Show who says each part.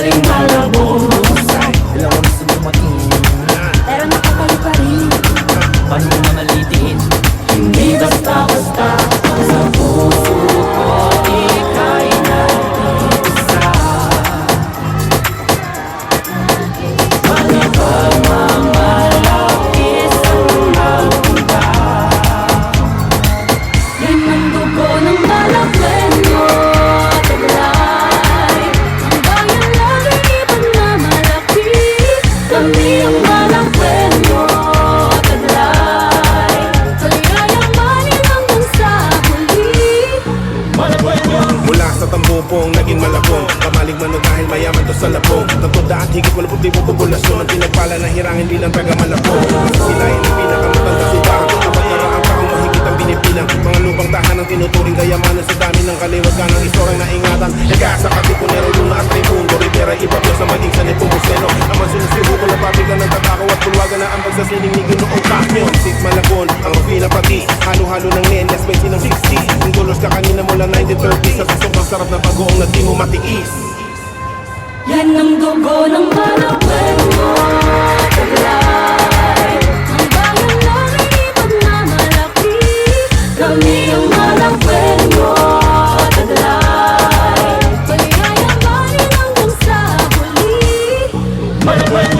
Speaker 1: galing Malabon
Speaker 2: Mula sa tambupong naging malabong. Kamalig man dahil mayaman to sa labong. Nagtunda at higit walang puti mo populasyon. Ang pinagpala ng hirangin bilang taga malabong Sila ay ang pinakamatanda sila Kapag naraang taong mahigit ang binibilang. Mga lupang tahanang tinuturing kayamanan Sa dami ng kaliwagan ng isorang naingatan o kahon Sig malabon, ang pinapati Halo-halo ng nenas, 20 ng 60 Ang dollars ka kanina mula 1930 Sa susok sarap na bagoong na di mo matiis. Yan ang dugo ng palawan mo Taglay. Ang bayan namin ipagmamalaki. Kami ang malawan mo Taglay. Maligaya ba
Speaker 1: rin hanggang sa huli. Malawan mo